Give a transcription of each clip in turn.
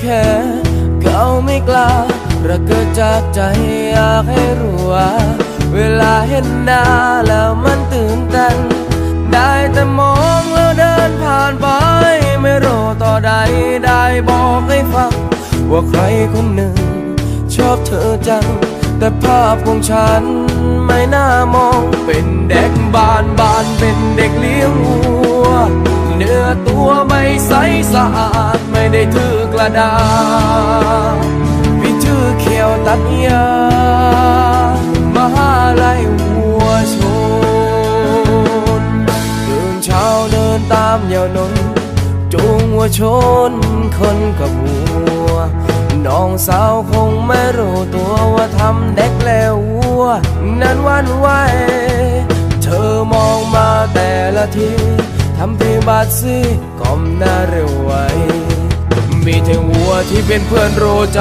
แค่เขาไม่กล้าระเกิดจากใจอยากให้รู้ว่าเวลาเห็นหน้าแล้วมันตื่นเต้นได้แต่มองแล้วเดินผ่านไป ไม่รู้ต่อใดได้บอกให้ฟัง ว่าใครคนหนึ่ง ชอบเธอจัง แต่ภาพของฉันไม่น่ามอง เป็นเด็กบ้านบ้านเป็นเด็กเลี้ยงวัว เนื้อตัวไม่ใสสะอาดไม่ได้ถือ ดาษพี่ถือเขียวตัดยามหาลัยวัวชนตื่นเช้าเดินตามยาวนนจูงวัวชนคนกับวัว น้องสาวคงไม่รู้ตัวว่าทำเด็กแล้ววัว นั้นวันไหวเธอมองมาแต่ละทีทำพีบาดซีก้มหน้าเร็วไว มีแต่วัวที่เป็นเพื่อนรู้ใจ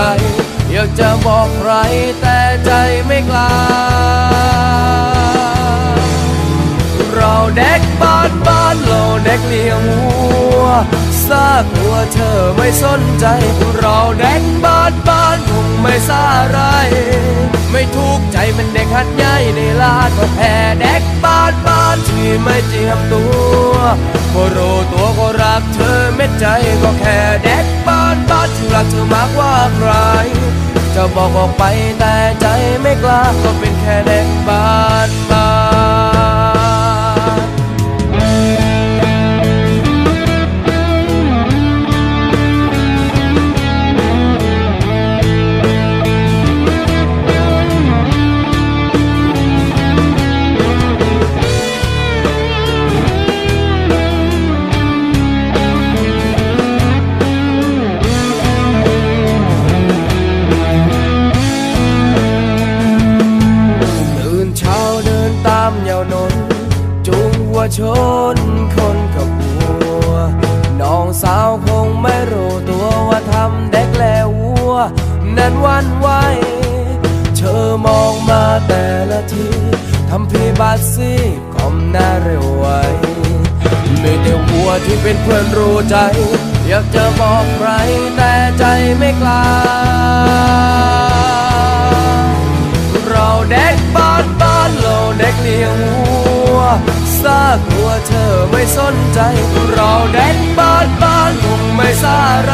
อยากจะบอกใครแต่ใจไม่กล้า เราเด็กบ้านบ้านเราเด็กเลี้ยงวัวซากลัวเธอไม่สนใจ เราเด็กบ้านบ้านคงไม่ซาไร ไม่ทุกข์ใจมันเด็กหัดใหญ่ในลาดก็แพ้เด็กบ้านบ้านที่ไม่เจียมตัวก็รู้ตัวก็รักเธอเม็ดใจก็แค่เด็ก บอกออกไปแต่ใจไม่กล้าก็เป็นแค่เด็กบ้านบ้า ชนคนกับวัว น้องสาวคงไม่รู้ตัวว่าทำเด็กแล้ววัว นั้นวันไหว เธอมองมาแต่ละทีทำพีบาดซีก้มหน้าเร็วไวมีแต่วัวที่เป็นเพื่อนรู้ใจ อยากจะบอกใครแต่ใจไม่กล้า ซากลัวเธอไม่สนใจ เราเด็กบ้านบ้านคงไม่ซาไร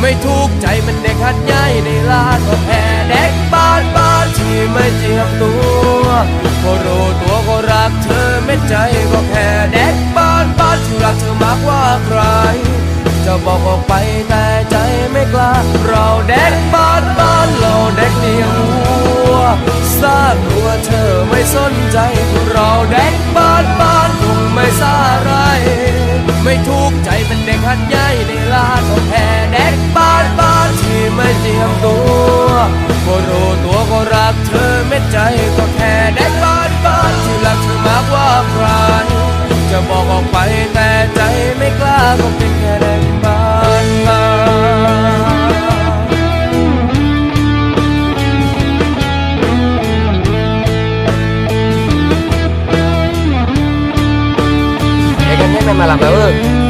ไม่ทุกข์ใจมันเด็กหัดใหญ่ในลาดก็แพ้เด็กบ้านบ้านที่ไม่เจียมตัวก็รู้ตัวก็รักเธอเม็ดใจก็แค่เด็กบ้านบ้านที่รักเธอมากกว่าใคร จะบอกออกไปแต่ใจไม่กล้า เราเด็กบ้านบ้านเราเด็กเลี้ยง วัวซากลัวเธอไม่สนใจเราเด็กบ้านบ้านคงไม่ซาไร ไม่ทุกข์ใจเป็นเด็กหัดใหญ่ในลาดก็แค่เด็กบ้านบ้านที่ไม่เจียมตัวก็รู้ตัวก็รักเธอเม็ดใจก็แค่เด็กบ้านบ้านที่รักเธอมากกว่าใครจะบอกออกไปแต่ใจไม่กล้าก็เป็นแค่เด็ก มาลับแล้วเออ